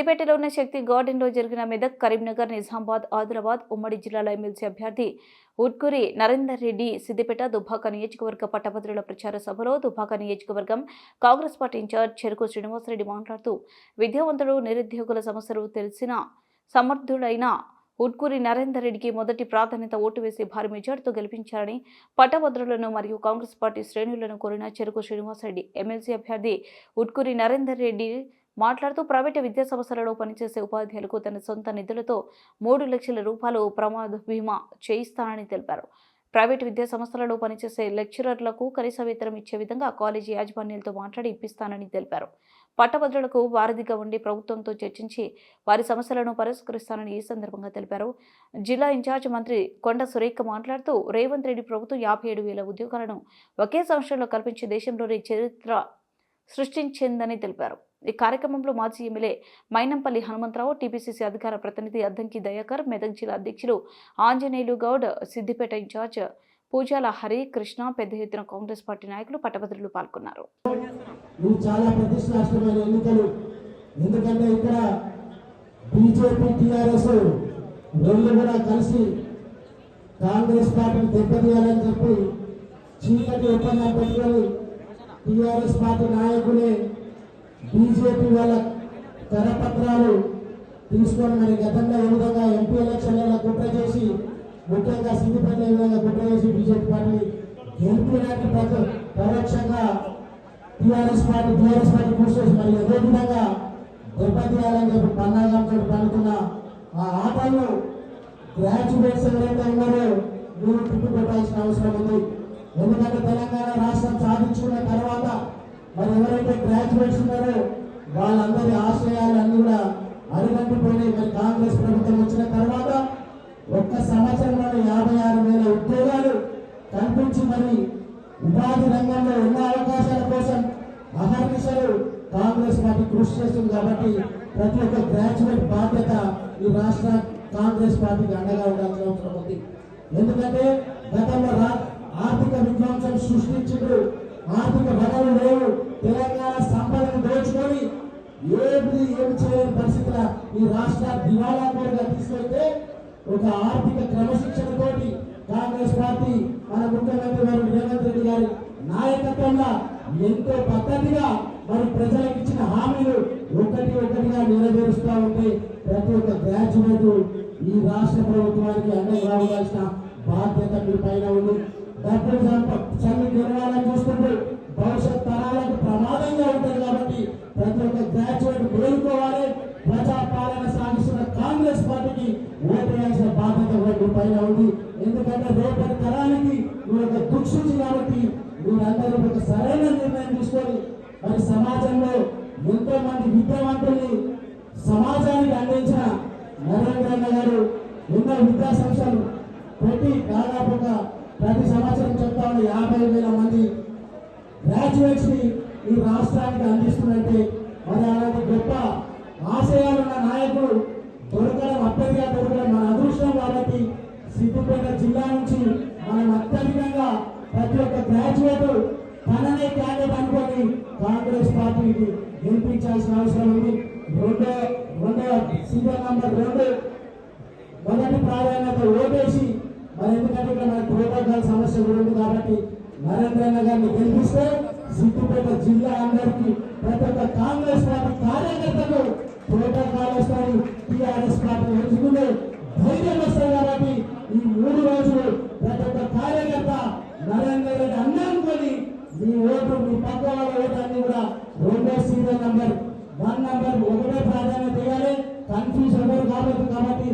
సిద్దిపేటలో ఉన్న శక్తి గార్డెన్లో జరిగిన మెదక్ కరీంనగర్ నిజామాబాద్ ఆదిలాబాద్ ఉమ్మడి జిల్లాల ఎమ్మెల్సీ అభ్యర్థి ఉట్కూరి నరేందర్ రెడ్డి సిద్దిపేట దుబ్బాక నియోజకవర్గ పట్టభద్రుల ప్రచార సభలో దుబ్బాక నియోజకవర్గం కాంగ్రెస్ పార్టీ ఇన్ఛార్జ్ చెరుకు శ్రీనివాసరెడ్డి మాట్లాడుతూ విద్యావంతుడు నిరుద్యోగుల సమస్యలు తెలిసిన సమర్థుడైన ఉట్కూరి నరేందర్ రెడ్డికి మొదటి ప్రాధాన్యత ఓటు వేసి భారీ మెజార్టీతో గెలిపించారని పట్టభద్రులను మరియు కాంగ్రెస్ పార్టీ శ్రేణులను కోరిన చెరుకు శ్రీనివాసరెడ్డి ఎమ్మెల్సీ అభ్యర్థి ఉట్కూరి నరేందర్ రెడ్డి మాట్లాడుతూ ప్రైవేటు విద్యా సంస్థలలో పనిచేసే ఉపాధ్యాయులకు తన సొంత నిధులతో మూడు లక్షల రూపాయలు ప్రమాద బీమా చేయిస్తానని తెలిపారు. ప్రైవేటు విద్యా సంస్థలలో పనిచేసే లెక్చరర్లకు కనీస వేతనం ఇచ్చే విధంగా కాలేజీ యాజమాన్యాలతో మాట్లాడి ఇప్పిస్తానని తెలిపారు. పట్టభద్రులకు వారధిగా ఉండి ప్రభుత్వంతో చర్చించి వారి సమస్యలను పరిష్కరిస్తానని ఈ సందర్భంగా తెలిపారు. జిల్లా ఇన్ఛార్జ్ మంత్రి కొండ సురేఖ మాట్లాడుతూ రేవంత్ రెడ్డి ప్రభుత్వం యాభై ఏడు వేల ఉద్యోగాలను ఒకే సంవత్సరంలో కల్పించి దేశంలోని చరిత్ర సృష్టించిందని తెలిపారు. ఈ కార్యక్రమంలో మాజీ ఎమ్మెల్యే మైనంపల్లి హనుమంతరావు టీపీసీసీ అధికార ప్రతినిధి అద్దంకి దయాకర్ మెదక్ జిల్లా అధ్యక్షులు ఆంజనేయులు గౌడ్ సిద్దిపేట ఇన్ఛార్జ్ పూజాల హరి కృష్ణ పెద్ద ఎత్తున కాంగ్రెస్ పార్టీ నాయకులు పట్టభద్రులు పాల్గొన్నారు. ఇవి చాలా ప్రతిష్టాష్టమైన ఎన్నికలు. ఎందుకంటే ఇక్కడ బీజేపీ టీఆర్ఎస్ రెండు కూడా కలిసి కాంగ్రెస్ పార్టీని దెబ్బతీయాలని చెప్పి చీకటి ఒప్పందం పెట్టుకొని టీఆర్ఎస్ పార్టీ నాయకులే బీజేపీ వాళ్ళ కరపత్రాలు తీసుకొని మరి గతంలో ఏ విధంగా ఎంపీ ఎలక్షన్లలో కుట్ర చేసి ముఖ్యంగా సింగిపల్లి ఏ విధంగా కుట్ర చేసి బీజేపీ పార్టీ గెలిపినట్టు ప్రతి- పరోక్షంగా టీఆర్ఎస్ పార్టీ టీఆర్ఎస్ పార్టీ కృషి చేసి మరి అదే విధంగా దెబ్బతీయాలని చెప్పి పన్నాగంతో పండుతున్న ఆ ఆటలను గ్రాడ్యుయేట్స్ ఎవరైతే ఉన్నారో మీరు తిప్పి పెట్టాల్సిన అవసరం ఉంది. ఎందుకంటే తెలంగాణ రాష్ట్రం సాధించుకున్న తర్వాత మరి ఎవరైతే గ్రాడ్యుయేట్స్ ఉన్నారో వాళ్ళందరి ఆశయాలు అన్ని కూడా అరిగంటిపోయినాయి మరి కాంగ్రెస్ ప్రభుత్వం వచ్చిన తర్వాత ఒక్క సంవత్సరంలో యాభై ఆరు వేల ఉద్యోగాలు కల్పించి మరి ఉపాధి రంగంలో ఉన్న అవకాశాల కోసం అహర్నిశలు కాంగ్రెస్ పార్టీ కృషి చేస్తుంది కాబట్టి ప్రతి ఒక్క గ్రాడ్యుయేట్ బాధ్యత ఈ రాష్ట్ర కాంగ్రెస్ పార్టీకి అండగా ఉండాల్సిన అవసరం ఉంది. ఎందుకంటే గతంలో రా ఆర్థిక విధ్వంసం సృష్టించారు ఆర్థిక వనరులు లేవు. తెలంగాణ సంపదను దోచుకొని ఏది ఏమి చేయని పరిస్థితుల ఈ రాష్ట్ర దివాళా కోరుగా తీసుకెళ్తే ఒక ఆర్థిక క్రమశిక్షణతోటి కాంగ్రెస్ పార్టీ మన ముఖ్యమంత్రి గారు రేవంత్ రెడ్డి గారి నాయకత్వంలో ఎంతో పద్ధతిగా మరి ప్రజలకు ఇచ్చిన హామీలు ఒకటి ఒకటిగా నెరవేరుస్తూ ఉంటే ప్రతి ఒక్క గ్రాడ్యుయేట్ ఈ రాష్ట్ర ప్రభుత్వానికి అండగా ఉండాల్సిన బాధ్యత మీ పైన ఉంది. డబ్బులు చల్లి నిర్వహణ చూస్తుంటే భవిష్యత్ తరాలకు ప్రమాదంగా ఉంటుంది కాబట్టి ప్రతి ఒక్క గ్రాడ్యుయేట్ మేలుకోవాలి. ప్రజా సాగిస్తున్న కాంగ్రెస్ పార్టీకి ఓటు బాధ్యత కూడా పైన ఉంది. ఎందుకంటే రేపటి తరానికి మీరు ఒక దుక్షుచి కాబట్టి మీరందరూ ఒక సరైన నిర్ణయం తీసుకొని మరి సమాజంలో ఎంతో మంది విద్యావంతుల్ని సమాజానికి అందించిన నరేంద్ర గారు ఎన్నో విద్యా సంస్థలు పెట్టి దాదాపుగా ప్రతి సంవత్సరం చెప్తా ఉన్న యాభై వేల మంది గ్రాడ్యుయేట్స్ని ఈ రాష్ట్రానికి అందిస్తున్నట్టే. మరి అలాంటి గొప్ప ఆశయాలున్న నాయకుడు దొరకడం అత్యధిగా దొరకడం మన అదృష్టం కాబట్టి సిద్దిపేట జిల్లా నుంచి మనం అత్యధికంగా ప్రతి ఒక్క గ్రాడ్యుయేట్ తననే క్యాండిడేట్ అనుకొని కాంగ్రెస్ పార్టీకి గెలిపించాల్సిన అవసరం ఉంది. రెండో రెండో సీరియల్ నంబర్ రెండు. మొదటి ప్రాధాన్యత ఓటేసి మరి ఎందుకంటే ఇక్కడ మన ప్రోటోకాల్ సమస్య కూడా ఉంది కాబట్టి నరేంద్రన్న గారిని గెలిపిస్తే సిద్దిపేట జిల్లా అందరికీ ప్రతి ఒక్క కాంగ్రెస్ పార్టీ కార్యకర్తకు కాంగ్రెస్ పార్టీ టీఆర్ఎస్ పార్టీ ఎంచుకునే ధైర్యం వస్తాయి కాబట్టి ఈ మూడు రోజులు ప్రతి ఒక్క కార్యకర్త నరేంద్ర రెడ్డి అన్నానుకొని మీ ఓటు మీ పక్క వాళ్ళ ఓటు అన్ని కూడా రెండో సీరియల్ నంబర్ వన్ నంబర్ ఒకటే ప్రాధాన్యత ఇవ్వాలి. కన్ఫ్యూజన్ ఎవరు కాబట్టి కాబట్టి